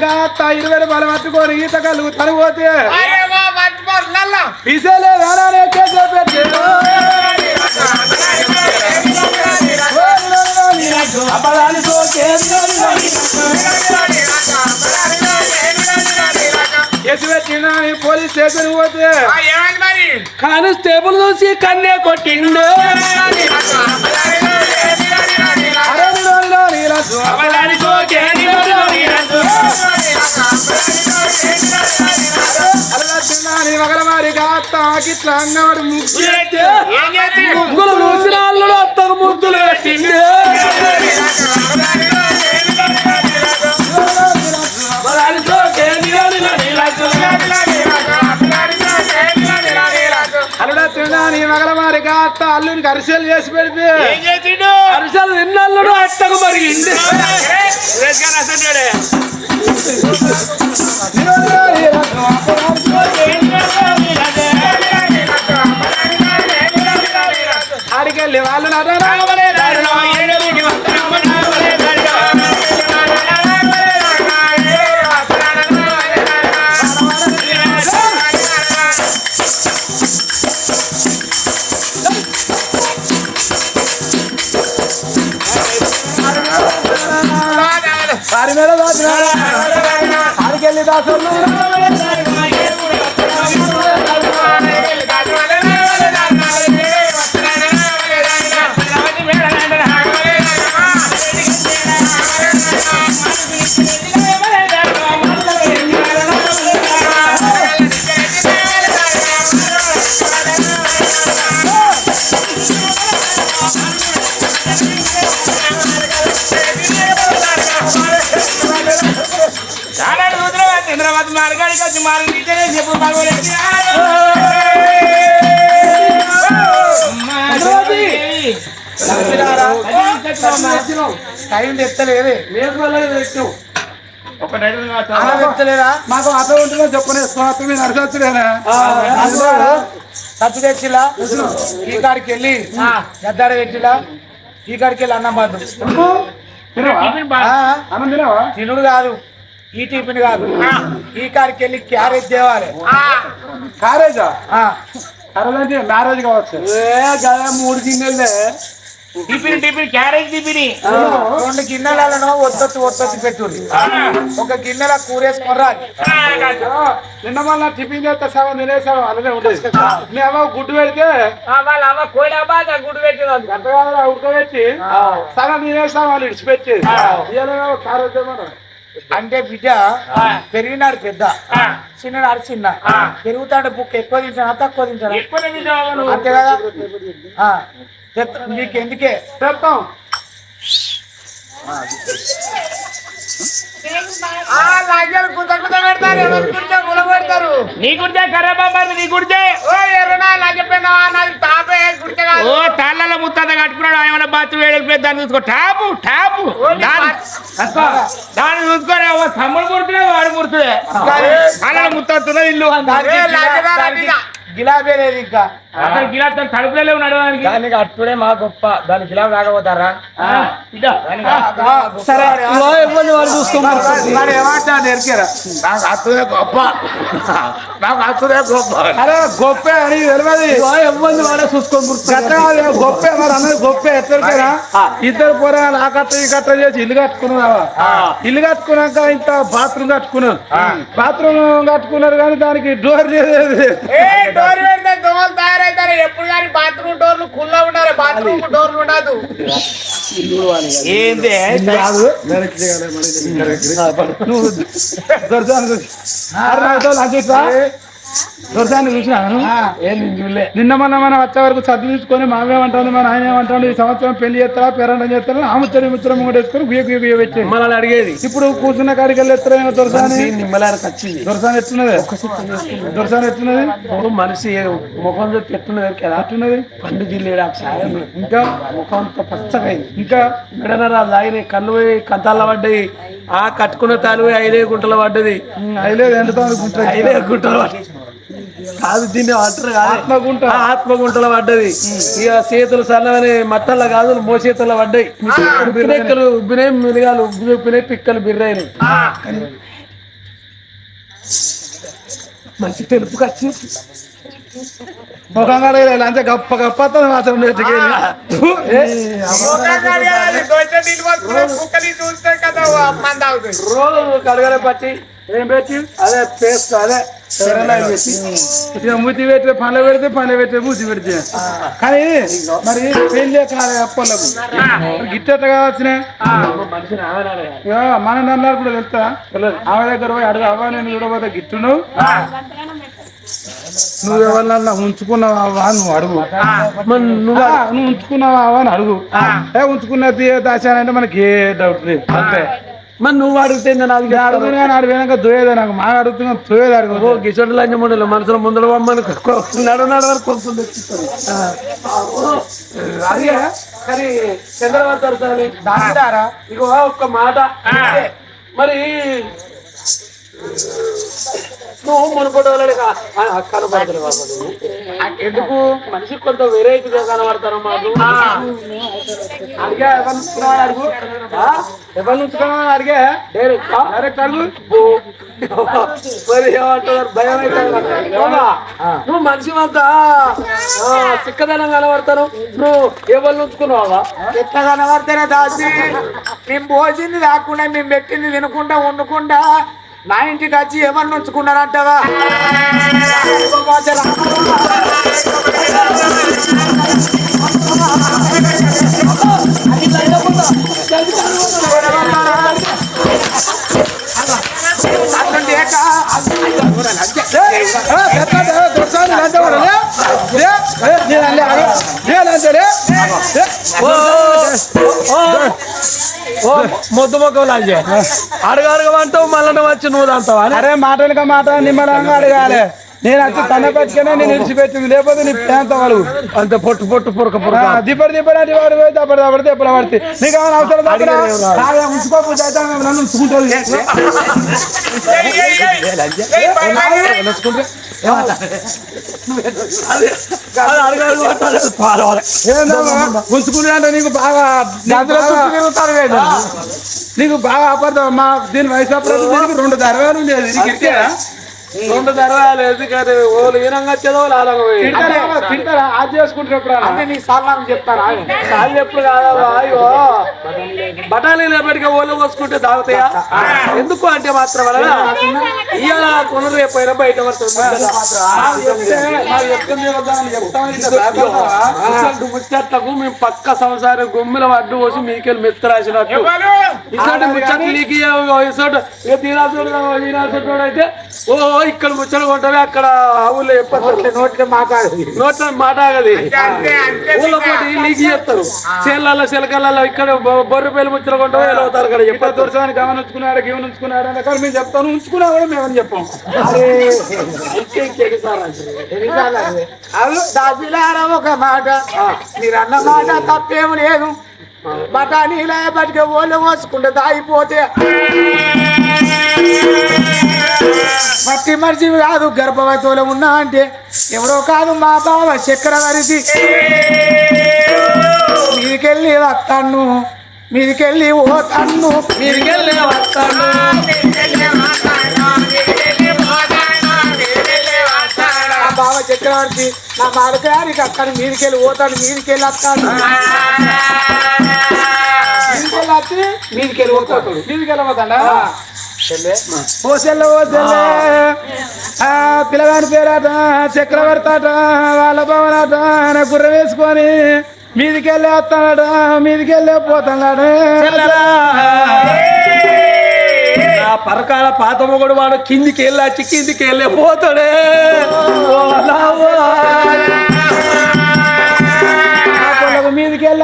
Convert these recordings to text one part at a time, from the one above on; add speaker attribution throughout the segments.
Speaker 1: లగాత్త ఇరవై రూపాయలు పట్టుకొని ఈత కలుగు పిసేలే వేరే అప్పదాని పోలీస్ స్టేషన్ పోతే. కానిస్టేబుల్ చూసి కన్నే కొట్టిండు. గాత్త గిట్ల అన్నవాడు ముగ్గులు చూసిన అల్లుడు అత్తకు ముగ్గులు తిన్నాని మగలమారి గాత్త అల్లునికి అరిసెలు చేసి పెడితే అరిసెలు నిన్నల్లుడు అత్తకు మరిగింది.
Speaker 2: Abrazo,
Speaker 1: టైం
Speaker 2: డైరీ
Speaker 1: అలా తెత్తలేదా మాకు అర్థం ఉంటుందో చెప్పనే స్వాతం మీద అర్థవచ్చులేనా సత్తు తెచ్చిలా ఈ కాడికి వెళ్ళి గద్దాడ తెచ్చిలా ఈ కాడికి వెళ్ళి అన్నం తినవా? తినుడు కాదు. ఈ టిఫిన్ కాదు. ఈ కాడికి వెళ్ళి క్యారేజ్ తేవాలి. క్యారేజా? క్యారేజ్ అంటే మ్యారేజ్ కావచ్చు. ఏ మూడు గిన్నెలే.
Speaker 2: Tiffin tiffin carriage tiffin.
Speaker 1: రెండు గిన్నెలలో ఒత్తొత్తి ఒత్తొత్తి పెట్టుర్రి. ఒక గిన్నెల కూరేసుకొని రాదు. నిన్న మళ్ళీ టిఫిన్ చేస్తే సగం తినేసావు? అలానే ఉండేది మేము గుడ్డు పెడితే?
Speaker 2: వాళ్ళ అమ్మ కోడి బాగా గుడి పెట్టింది.
Speaker 1: గంటగా ఉడకబెట్టి. సగం తినేసాం వాళ్ళు ఇడిచిపెట్టి. ఇయ్యాలేమో క్యారెట్ ఏమన్నా అంటే బిడ్డ పెరిగినాడు పెద్ద. చిన్ననాడు చిన్న. పెరుగుతాడు బుక్ ఎక్కువ తింటానా తక్కువ తింటానా? అంతే కదా? ఆ, తెత్త-
Speaker 2: నీ కుడితే కర్రబాబా నీ కుడితే ఓ తాళ్ళలో ముత్తాత కట్టుకున్నాడు ఆయన బాతు వేడెక్కిపోయి దాన్ని చూసుకో. Top top. దాన్ని చూసుకోరా తమ్ముడు కుడుతుడే వాడు కుడుతుడే తాళ్ళలో ముత్తాతున్న ఇల్లు.
Speaker 1: గిలాబీ లేదు ఇంకా.
Speaker 2: అక్కడ గిలాత్తం కడుపులో ఉన్నాడు దానికి
Speaker 3: దానికి అట్టుడే మా గొప్ప. దానికి ఇలా రాకపోతారా.
Speaker 1: సరే ఎరికేరా?
Speaker 3: నాకు అట్టుడే గొప్ప. నాకు అట్టుడే గొప్ప.
Speaker 1: అరే గొప్పే అని తెలియదు. ఇబ్బంది వాడే చూసుకొని గొప్పే మరి అన్నది గొప్పే ఎత్తరికేరా ఇద్దరు పోరాలు ఆ కట్ట ఈ కట్ట చేసి ఇల్లు కట్టుకున్నావా? ఇల్లు కట్టుకున్నాక ఇంత బాత్రూమ్ కట్టుకున్నారు బాత్రూమ్ కట్టుకున్నారు కానీ దానికి డోర్ లేదు.
Speaker 4: డోర్ పెడితే దోమలు తయారవుతారు ఎప్పుడు కానీ బాత్రూమ్ డోర్లు కుల్లా ఉండాలి బాత్రూమ్ డోర్లు ఉండదు.
Speaker 2: ఏంది?
Speaker 1: కాదు. నువ్వు దొరసాన్ని చూసినాను నిన్న మొన్న మనం వచ్చే వరకు చదువు తీసుకొని మామేమంటాడు మన ఆయన ఏమంటాడు ఈ సంవత్సరం పెళ్ళి చేస్తారా పేరంటం చేస్తారా ఆ ముచ్చని ముచ్చరం కూడా వేసుకొని గుయ్య గుయ్య
Speaker 3: మనల్ని అడిగేది.
Speaker 1: ఇప్పుడు కూర్చున్న కాడికి వెళ్ళి ఎత్తారేమో దొరసాని? దొరసాని ఎత్తున్నది? దొరసాని ఎత్తున్నది?
Speaker 3: మనిషి ముఖం చూస్తే ఎట్టున్నది కదా?
Speaker 1: ఎత్తున్నది?
Speaker 3: పండు జిల్లేడు
Speaker 1: ఇంకా?
Speaker 3: ముఖం అంతా
Speaker 1: ఇంకా?
Speaker 3: మెడనరా లాగిన కళ్ళు పోయి కంతాల పడ్డాయి. ఆ కట్టుకున్న తాలు పోయి ఐదే గుంటలు పడ్డది.
Speaker 1: ఎండుతో అనుకుంటా
Speaker 3: ఐదే గుంటలు పడ్డాయి కాదు దీన్ని అంటారు
Speaker 1: ఆత్మగుంట.
Speaker 3: ఆత్మగుంటలు పడ్డది. ఇక చేతులు సన్నమని మట్టల్లో కాదు మోసేతుల్లో పడ్డాయి. పిన్నెక్కలు ఉబ్బినాయి మిరిగాలు ఉబ్బి ఉబ్బినాయి పిక్కలు బిర్రైనాయి మంచి తెలుపు కచ్చి.
Speaker 1: ముఖం కడగలేదు అంతే గప్ప గప్ప మాత్రం
Speaker 3: రోజు కడగలే పట్టి
Speaker 1: ఏం పెట్టి?
Speaker 3: అదే పేస్ట్ అదే
Speaker 1: పెట్టి. పెడితే పనులు పెడితే పనులు పెడితే మూతి పెడితే. కానీ మరి పెళ్ళే కాదు అప్పలకు గిట్టట కావచ్చునే మన నన్నారు కూడా తెలుస్తా? ఆమె దగ్గర పోయి అడుగు అవ్వ నేను చూడబోతే గిట్టును. నువ్వు ఎవరినన్నా ఉంచుకున్నావా నువ్వు అడుగు. నువ్వు నువ్వు ఉంచుకున్నావా అని అడుగు. ఏ ఉంచుకున్న దాచానంటే మనకి ఏ డౌట్ లేదు. అంతే.
Speaker 3: మరి నువ్వు అడిగితే
Speaker 1: నేను అడుగుతున్నా కానీ అడిగి వెనక దోయేదా నాకు. మా అడుగుతున్నా దోయేది అడుగు
Speaker 3: గిసొంటి లంచ ముండలు మనసులో ముందర బొమ్మని నడు నడు వరకు అదే కానీ చంద్రబాబు ఇగో ఒక్క మాట. మరి నువ్వు కనబడతారు బాబు. ఎందుకు? మనిషి కొంత వెరైటీగా కనబడతారు మాకు
Speaker 1: అడిగా ఎవరు అడుగు? ఎవరు ఉంచుకున్నావని అడిగా.
Speaker 3: డైరెక్ట్
Speaker 1: డైరెక్ట్ అడుగు.
Speaker 3: మరి ఏమంటారు భయం అయితే నువ్వు మనిషి అంతా చిక్కదనం కనబడతాను. నువ్వు ఎవరు ఉంచుకున్నావా
Speaker 4: ఎట్లా కనబడితేనే దాచి మేము పోసింది కాకుండా మేము పెట్టింది తినకుండా వండుకుండా. నా ఇంటికి వచ్చి ఎవరిని ఉంచుకున్నారంటవా
Speaker 3: ఓ మొద్దు మొక్క లాగే. అడగడగమంటావు మళ్ళీ వచ్చి నువ్వు దాంతావా
Speaker 1: అరే మాట మాట నిమ్మలంగా అడగాలి. నేను వచ్చి తన పెట్టుకునే నేను విడిచిపెట్టింది లేకపోతే నీ ప్యాంత వాళ్ళు
Speaker 3: అంత పొట్టు పొట్టు పొరక పొరక
Speaker 1: దిప్పటి దిప్పటి అంటే వాడు పోయి దప్పటి దప్పటి దెప్పలు పడితే నీకు ఏమైనా అవసరం ఉంచుకోకపోతే ఆమె నన్ను ఉంచుకునే అంటే నీకు బాగా. నీకు బాగా అపర్థం మా దీని వయసు అప్పుడు దీనికి రెండు దర్వాలు ఉండేది నీకు ఇచ్చారా
Speaker 3: రెండు ధరవాలు ఎందుకంటే ఓలు ఈనంగా వచ్చేదో
Speaker 1: తిడతారా? తిడతారా? అది చేసుకుంటారు
Speaker 4: అంటే నీ సార్లు చెప్తారా?
Speaker 3: సార్లు ఎప్పుడు కాదమ్మా అయ్యో బఠానీలు ఎప్పటికీ ఓళ్ళు పోసుకుంటే తాగుతాయా? ఎందుకు అంటే మాత్రం వలన ఇవాళ కొనరు బయట
Speaker 1: నాకు నాకు ఇంత భయపడతావా?
Speaker 3: ఇట్లాంటి ముచ్చట్లకు మేము పక్క సంసారం గుమ్మిల అడ్డు పోసి మీకెళ్ళి మెత్త రాసినట్టు ఇట్లాంటి ముచ్చట్లు నీకు ఇసోటు ఇక తీరాసుడు అయితే ఓ ఇక్కడ ముచ్చట కొంటవి అక్కడ ఊళ్ళో చెప్పారు
Speaker 4: నోట్లో మాట్లాడదు
Speaker 3: నోట్ల మాట ఆగది ఊళ్ళో పోటీ నీకు చెప్తారు చేళ్ళల్లో చిలకలలో ఇక్కడ బొర్రె పేలు ముచ్చట ఎలా అవుతారు అక్కడ
Speaker 1: ఇట్లా
Speaker 3: చెప్పారు
Speaker 1: దొరసాని గమని ఉంచుకున్నాడు గేమని ఉంచుకున్నాడు అంటే కానీ మేము చెప్తాను ఉంచుకున్నా కూడా మేమని చెప్పాం.
Speaker 4: దాసిలారా ఒక మాట. మీరు అన్న మాట తప్పేం లేదు. బఠానీల బతికే ఓళ్ళు పోసుకుంటే తాగిపోతే మట్టి మనిషి కాదు గర్భవతిలో ఉన్నా అంటే ఎవడో కాదు మా బావ చక్రవర్తి. మీదికెళ్ళి వస్తాను మీదికెళ్ళి ఓ తన్ను
Speaker 3: మీదికెళ్ళి వస్తాను.
Speaker 4: చక్రవర్తి నా మాడకారికి అక్కడ మీదికెళ్ళి పోతాడు మీదికెళ్ళి వస్తాడు మీదికెళ్ళి వచ్చి మీదికెళ్ళి పోతాడు
Speaker 1: మీదికి వెళ్ళబోతాడా ఓ సెల్ల ఓ సెల్లే ఆ. పిల్లగాని పేరాట చక్రవర్తి అట వాళ్ళ భవనాట ఆయన గుర్ర వేసుకొని మీదికెళ్ళి వస్తాడట మీదికెళ్ళి పోతాడట
Speaker 3: ఆ పరకాల పాత మొగడు వాడు కిందికి వెళ్ళొచ్చి కిందికి వెళ్ళే పోతాడే. ఓ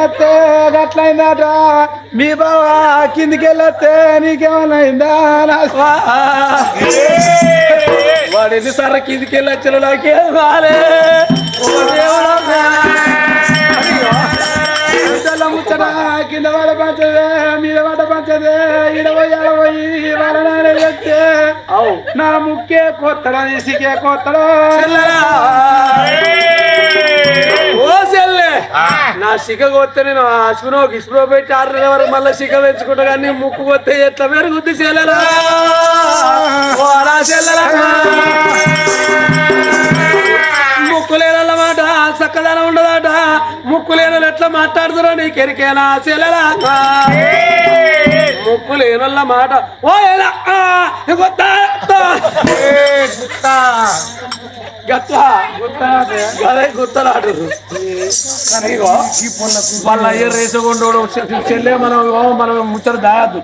Speaker 1: వెళ్ళొస్తే గట్లయిందట మీ బావ కిందికి వెళ్ళొస్తే నీకేమన్నా అయిందా? నా
Speaker 3: వా. వాడు ఎన్నిసార్లు కిందికి వెళ్ళొచ్చిన నాకేం రాలే ఓ దేవుడా.
Speaker 1: ముచ్చట ముచ్చట కింద వాడ పంచదే మీద వాడ పంచదే ఇడవై చెప్తే
Speaker 3: అవు.
Speaker 1: నా ముక్కే కొత్తడా ఇసికే కొత్తడా?
Speaker 3: నా సిగ కొత్తే నేను అశ్వినో గిస్ప్రో పెట్టి ఆరు నెలల వరకు మళ్ళీ సిగ పెంచుకుంటా కానీ ముక్కు కొత్తే ఎట్లా పెరుగుద్ది చెల్లెలా చెల్లెలా ముక్కు లేనన్నమాట చక్కదనం ఉండదట. ముక్కు లేనలు ఎట్లా మాట్లాడుతున్నా నీకు ఎరికేనా చెల్లెలా ముక్కు లేనల్ల మాట. ఓ ఎలా. గట్ల వాళ్ళ అయ్య చెల్లె మనం ఓ, మనం ముచ్చట దాయద్దు.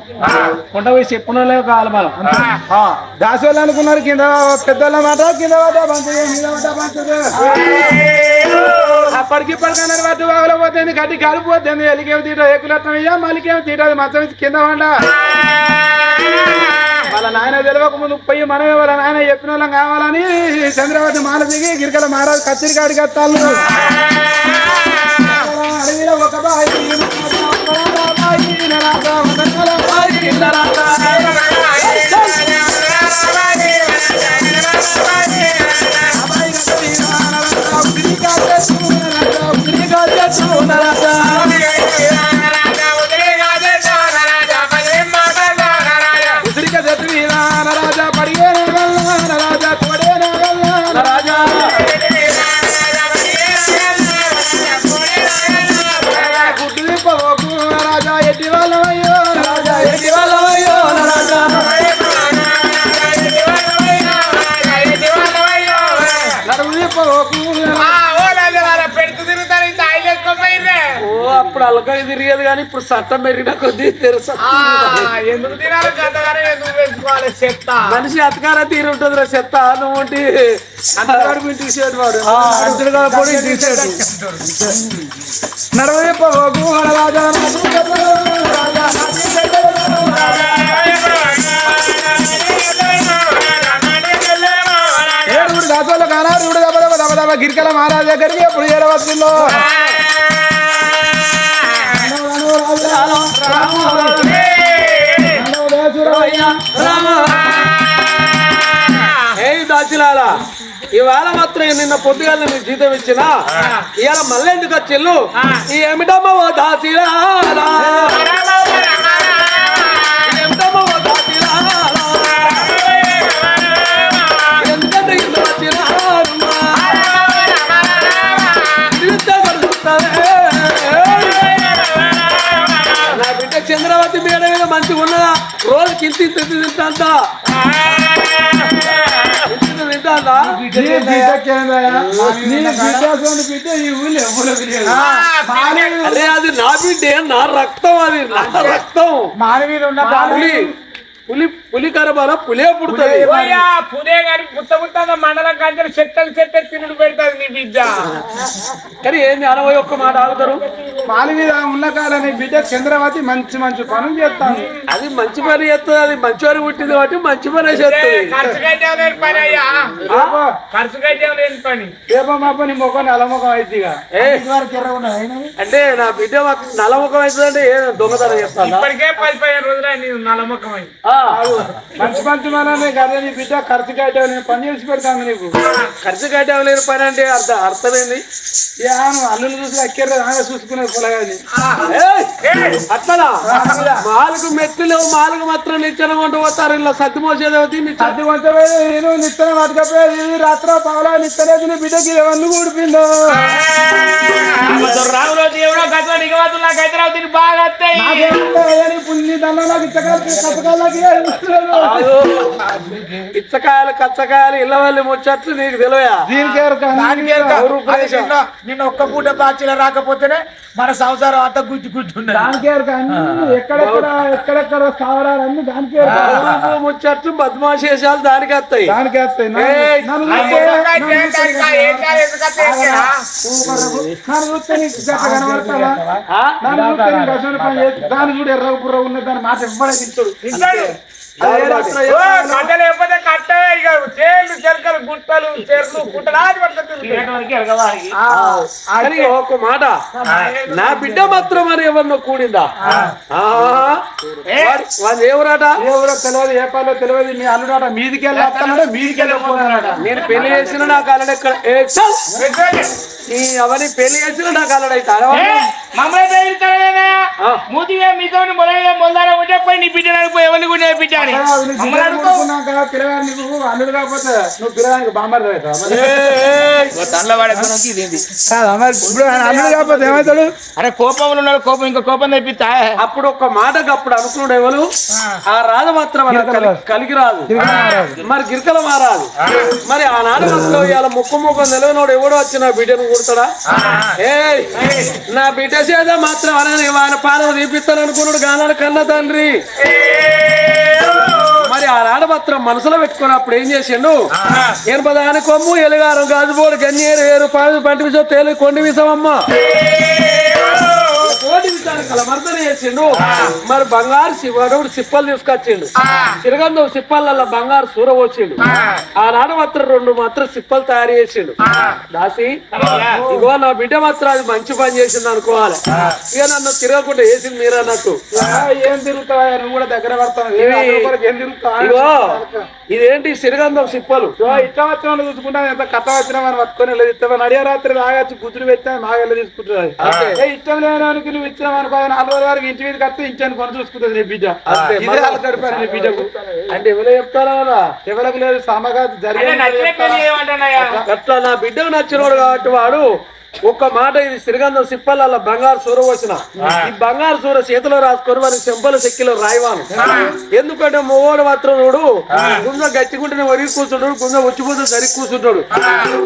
Speaker 3: కొంట పోయి చెప్పునలే కావాలి మనం.
Speaker 1: ఆ, దాసోళ్ళు అనుకున్నారు కింద పెద్దోళ్ళ మాట కింద అప్పటికి ఇప్పటికన్నారు పట్టు బాగులో పోతుంది గడ్డి కలిపోతుంది ఎలికేమి తీట ఏకులట్నం ఇయ్యా మళ్ళీకేమి తీట మంచం కింద పండ వాళ్ళ నాయన తెలియక ముందు పోయి మనమే వాళ్ళ నాయన చెప్పిన వాళ్ళం కావాలని చంద్రవతి మాల దిగి గిరికల మహారాజు కచ్చిరి కత్తాలు అడవిలో ఒక బాయి
Speaker 3: అలకాయ తిరిగేది కానీ ఇప్పుడు సట్టం పెరిగిన కొద్దీ తెలుసు మనిషి అతకాల తీరు ఉంటుంది రా చెత్త. నువ్వు
Speaker 1: తీసేడు వాడు. నడవే రాజా దాసోళ్ళు గిరికల మహారాజు దగ్గరికి ఎప్పుడు ఏడవస్తుందో
Speaker 3: దాచిలాల. ఇవాళ మాత్రం నిన్న పొద్దుగాల నీకు జీతం ఇచ్చిన? ఇవాళ మళ్ళీ ఎందుకు వచ్చిల్లు? ఈ ఏమిటమ్మా ఓ దాసిలాల. రోజుకి ఇంత ఇంత తింటా. అరే అది నా బిడ్డే నా రక్తం అది నా రక్తం.
Speaker 1: మానవీయులు ఉన్న
Speaker 3: పులి పులి పులి కరబాల పులే పుడుతుంది
Speaker 2: పునే గారి పుత్త పుత్తంగా మండలం కంచెలు చెట్టలు చెట్టలు తినుడు పెడతాది నీ బిడ్డ.
Speaker 3: కానీ ఏంది అరవై ఒక్క మాట ఆగుతారు?
Speaker 1: మాలి మీద ఉన్న కాలని బిడ్డ చంద్రవతి మంచి మంచి పనులు చేస్తాను
Speaker 3: అది మంచి పని చేస్తుంది అది మంచి వారి పుట్టింది కాబట్టి మంచి పని చేస్తుంది.
Speaker 2: ఖర్చు కట్టే లేని పని అయ్యా? ఖర్చు కట్టే లేని పని.
Speaker 1: రేపో మా పని మొక్క నలముఖం అయిద్దిగా.
Speaker 3: ఏ? అంటే నా బిడ్డ మాకు నల్లముఖం అవుతుందంటే ఏ దొంగతనం చేస్తాను
Speaker 2: ఇప్పటికే పది పదిహేను రోజులు నీ నల్లముఖమై
Speaker 1: మంచి మంచి మననే కదా నీ బిడ్డ ఖర్చు నేను పని చేసి పెడతాను నీకు.
Speaker 3: ఖర్చు కట్టేవలేని పని అంటే అర్థం అర్థమైంది?
Speaker 1: ఏ ఆను అల్లులు చూసి అక్కర్లే ఆమె చూసుకునే పొలగాని
Speaker 3: ఏయ్! అట్లనా మాలకు మెట్లు మాలకు మాత్రం నిచ్చెన కొంటూ పోతారు ఇలా సత్తి మోసేదేవతి నిచ్చెన.
Speaker 1: అది వంచపోయి నేను నిత్తనే పట్టుకపోయి రాత్ర పగలా నిత్తలేదు నీ బిడ్డకి ఎవరిని కూడిపిందో
Speaker 2: రాములో దేవుడో గత నిగవతులు నాకు హైదరాబాద్ బాగా వస్తాయి
Speaker 1: పుణ్య దండం నాకు ఇచ్చగలకి కథకాలకి
Speaker 3: ఇచ్చకాయలు కచ్చకాయలు ఇళ్ళ వెళ్ళి ముచ్చట్లు నీకు ఉపదేశం?
Speaker 4: నిన్న- ఒక్క పూట బాచీల రాకపోతేనే మన సంసారం అంతా గుజ్జు గుజ్జు ఉన్నది.
Speaker 1: దానికి ఎక్కడెక్కడ ఎక్కడెక్కడ స్థావరాలు అన్ని? దానికి
Speaker 3: ముచ్చట్లు బద్మాష్ చేసాలు దానికి వస్తాయి.
Speaker 1: దానికి వేస్తాయి. దాని చూడు ఎర్ర బుర్ర ఉన్నది దాని మాట ఇవ్వడే తింటాడు
Speaker 2: కట్ట లేకపోతే చెరకలు గుట్టలు చెర్లు
Speaker 3: ఒక మాట. నా బిడ్డ మాత్రం అని ఎవరినో కూడిందా? ఆ? వాడి- వాడి ఎవరాట?
Speaker 1: ఊరో తెలియదు ఏ పనిలో తెలియదు మీ అల్లుడాట మీదికి వెళ్ళి వస్తాడు మీదికి వెళ్ళి పోతాడట.
Speaker 3: నేను పెళ్ళి చేసిన నాకు అల్లడ ఎక్కడ ఏ, చల్! ఈ అవని పెళ్ళి చేసిన నాకు అల్లడైతే
Speaker 2: మమ్మల్ని
Speaker 3: ఆ.
Speaker 2: మూతిగా మీతో మొదలైన మొదల ఉంటే పోయి నీ బిడ్డ నడిపోయి ఎవరిని కూడా బిడ్డ అని
Speaker 1: అల్లుడు కాకపోతే నువ్వు పిల్లగానికి బామ్మర్ అల్లుడు కాకపోతే ఏమవుతాడు?
Speaker 2: అరే కోపంలో ఉన్నాడు కోపం ఇంకా కోపం తెప్పిస్తా.
Speaker 3: అప్పుడు ఒక మాటకు అప్పుడు అనుకున్నాడు ఎవరు? ఆ. రాజు మాత్రం కలిగి రాదు. మరి గిరికల మారాదు మరి ఆనాడు మాత్రం ఇవాళ ముక్కు ముఖం నిలవనోడు ఎవడో వచ్చి నా బిడ్డను కుడతాడా? ఏ నా బిడ్డ చేత మాత్రం అనని వారి పాలన తీపిస్తాను అనుకున్నాడు గానాడు కన్న తండ్రి. మరి ఆనాడు మాత్రం మనసులో పెట్టుకుని అప్పుడు ఏం చేసిండు? ఎనపదాని కొమ్ము ఎలుగారం గాజుబోడు గన్నేరు ఏరు పాడు పంటి విషయం తేలి కొండి విషమమ్మ కోటి విషయాలు కలమర్దన చేసిండు. మరి బంగారు శివుడు సిప్పలు తీసుకొచ్చిండు. సిరగంధం సిప్పల బంగారు సూర వచ్చిండు ఆనాడు మాత్రం రెండు మాత్రం సిప్పలు తయారు చేసిండు. దాసి ఇగో నా బిడ్డ మాత్రం అది మంచి పని చేసింది అనుకోవాలి. ఇక నన్ను తిరగకుండా వేసింది మీరు అన్నట్టు.
Speaker 1: ఏం తిరుగుతావా? నువ్వు కూడా దగ్గర పడతావు
Speaker 3: ఇగో ఇదేంటి సిరగంధం సిప్పలు?
Speaker 1: ఇట్లా వచ్చిన చూసుకుంటా ఎంత కథ వచ్చినా మనం పట్టుకొని వెళ్ళి ఇస్తామని అడియ రాత్రి తాగొచ్చి గుద్దులు పెట్టా మాకు వెళ్ళి తీసుకుంటుంది ఏ ఇష్టం లేనానికి నువ్వు ఇచ్చినావు అనుకో అది నాలుగు వరకు ఇంటి మీదకి వస్తే ఇంచాను కొని చూసుకుంటుంది నీ బిడ్డ. గడిపారు నీ బిడ్డకు.
Speaker 3: అంటే ఎవరో చెప్తారా
Speaker 1: ఎవరికి లేదు సమగా
Speaker 2: అంటే
Speaker 1: జరిగే
Speaker 2: నచ్చిన పెళ్ళి చేయమంటానయ్యా
Speaker 3: అట్లా నా బిడ్డకు నచ్చినోడు కాబట్టి వాడు ఒక్క మాట ఇది సిరిగంధం సిప్పల బంగారు సూర వచ్చిన ఈ బంగారు సూర చేతిలో రాసుకొని వారి చెంపల చెక్కిలో రాయవాను. ఎందుకంటే మొగోడు మాత్రం చూడు గుంజ గట్టికుంటేనే వరిగి కూర్చుంటాడు గుంజ వచ్చిపోతే సరి కూర్చుంటాడు.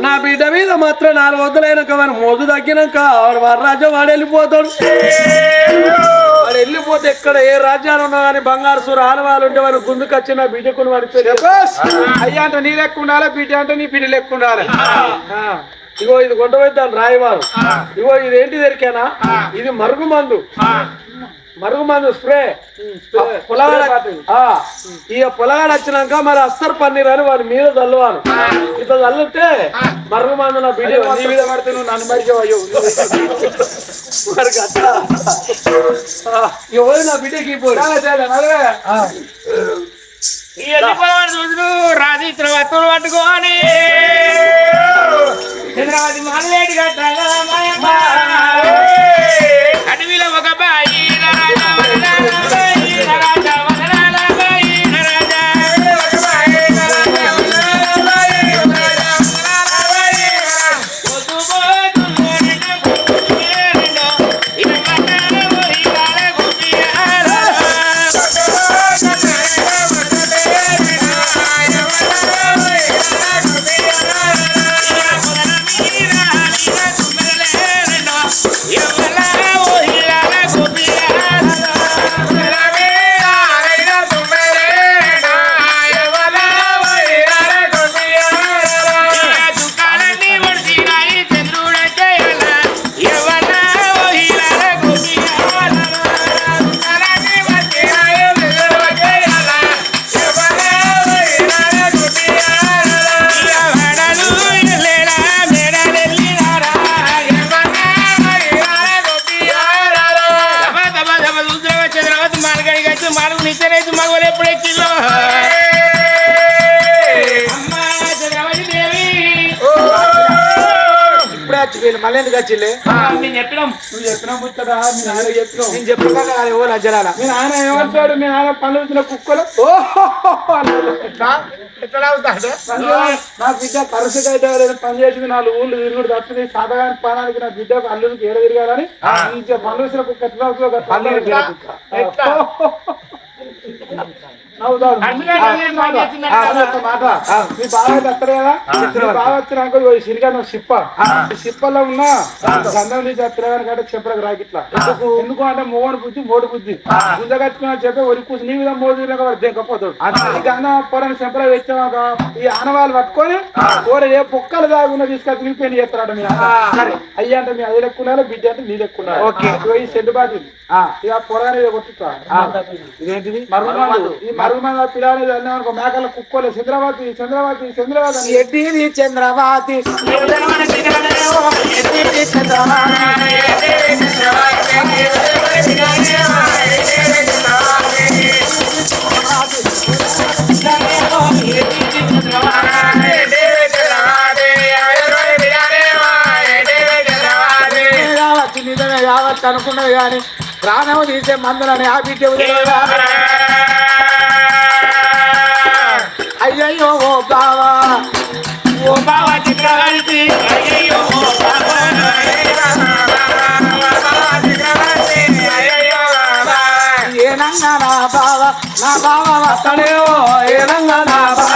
Speaker 3: నా బిడ్డ మీద మాత్రం నాలుగు వద్దలైనాక వారి మోజు తగ్గినాక వాడు వారి రాజ్యం వాడు వెళ్ళిపోతాడు. వాడు వెళ్ళిపోతే ఎక్కడ ఏ రాజ్యాలు ఉన్నా కానీ బంగారు సూర ఆనవాళ్ళు ఉంటే వారి గుందుకు వచ్చి నా బిడ్డకుని వాడి పెళ్ళి
Speaker 1: బస్! అయ్యా అంటే నీ లెక్క ఉండాలి బిడ్డ అంటే నీ బిడ్డ లెక్క ఉండాలి.
Speaker 3: ఇగో ఇది దాన్ని రాయవారు ఇగో ఇది ఏంటి దొరికానా? ఇది మరుగు మందు. మరుగు మందు స్ప్రే. పొలగాడ ఆ, ఇక పొలగాడ వచ్చినాక మరి అస్తర్ పన్నీర్ అని వాడి మీద చల్లవారు ఇట్లా చల్లితే మరుగు మందు నా బిడ్డ
Speaker 1: నీ మీద పడితే నువ్వు నన్ను మరిచావు అయ్యో.
Speaker 3: మరి అట్లా ఎవరు నా బిడ్డకి.
Speaker 2: ఈ రాజు ఇతర వస్తువులు పట్టుకొని. చంద్రవతి కట్టాలా మాయమ్మ అడవిలో ఒక బాయి
Speaker 4: వచ్చిపోయింది మళ్ళీ ఎందుకు వచ్చిలే
Speaker 2: నేను చెప్పడం
Speaker 1: నువ్వు చెప్పిన ముచ్చట? మీ నాన్న చెప్పినావు.
Speaker 4: నేను చెప్పాక అది ఓ లజ్జరాల
Speaker 1: మీ నాన్న ఏమంటాడు? మీ నాన్న పనులు వచ్చిన కుక్కలు?
Speaker 2: ఎట్లా? అవుతాడు
Speaker 1: నా బిడ్డ పరిస్థితి అయితే పని చేసింది నాలుగు ఊళ్ళు తిరుగుడు తప్పింది సాధగాని పనానికి నా బిడ్డ అల్లుడికి ఏడ తిరగాలని? పనులు వచ్చిన కుక్క ఎట్లా అవుతుందో ఒక పనులు
Speaker 2: ఎట్లా?
Speaker 1: మీ బాగా మీ బాగా వచ్చినాక ఓ సిరిగా నువ్వు సిప్ప. ఈ సిప్పలో ఉన్న గంధం కంటే చెప్పడానికి రాకిట్లా ఎందుకు? ఎందుకు అంటే మోహన్ బుద్ధి మోడు బుద్ధి. గుంజ కట్టుకున్నా చెప్పే ఒరి కూర్చుని నీ మీద మోదు దిగకపోతాడు ఈ గంధం పొరని చెంపలో వచ్చాక ఈ ఆనవాళ్ళు పట్టుకొని కూర ఏ పొక్కలు దాగున్నా తీసుకొచ్చి మీ పెళ్ళి చేస్తాడు మీ సరే అయ్యా అంటే మీ అది లెక్కున్నారు బిడ్డ అంటే నీ లెక్కున్నారు ఓకే. ఈ సెంటు బాటిల్. ఇక పొరగానే కొట్టుతా
Speaker 4: ఇదేంటిది
Speaker 1: మరుగుమందు ఈ మరుగుమందు పిల్లలు అనుకో మేకల కుక్కోలే చంద్రవతి చంద్రవతి చంద్రవతి
Speaker 4: కావచ్చు అనుకున్నది కానీ ప్రాణం తీసే మందులని ఆ బిడ్డ అయ్యయ్యో ఓ బావా
Speaker 2: ఓ బావ చక్రవర్తి అయ్యయ్యో ఓ బావ.
Speaker 4: ఏనంగా నా బావ నా బావ వస్తాడే
Speaker 3: అతడేవో ఏనంగా నా బావ.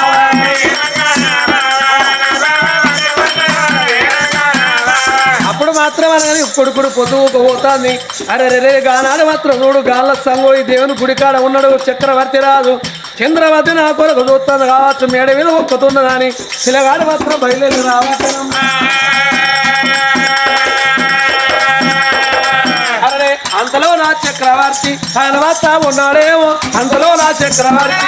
Speaker 3: అప్పుడు మాత్రం అనగానే కొడుకుడు పొద్దుకు పోతాంది అరే రే గానాడు మాత్రం చూడు గాళ్ళ సంగో ఈ దేవుని గుడికాడ ఉన్నాడు చక్రవర్తి రాదు చంద్రవతి నా కొరకు చూస్తుంది కావచ్చు మేడ మీద ఒక్కుతున్నదని పిల్లగాడు మాత్రం బయలుదేరి రావచ్చు అంతలో నా చక్రవర్తి తర్వాత ఉన్నాడేమో. అంతలో నా చక్రవర్తి.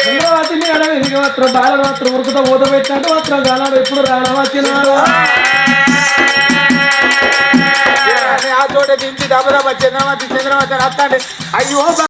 Speaker 3: చంద్రవతి మేడ ఇది మాత్రం బాల మాత్రం ఉరుకుతో ఊత పెట్టినట్టు మాత్రం గానాడు ఎప్పుడు రానవచ్చినాడు
Speaker 4: ఆ చోట దించి దెబ్బ చంద్రమతి చంద్రమతి వస్తాండి అయ్యో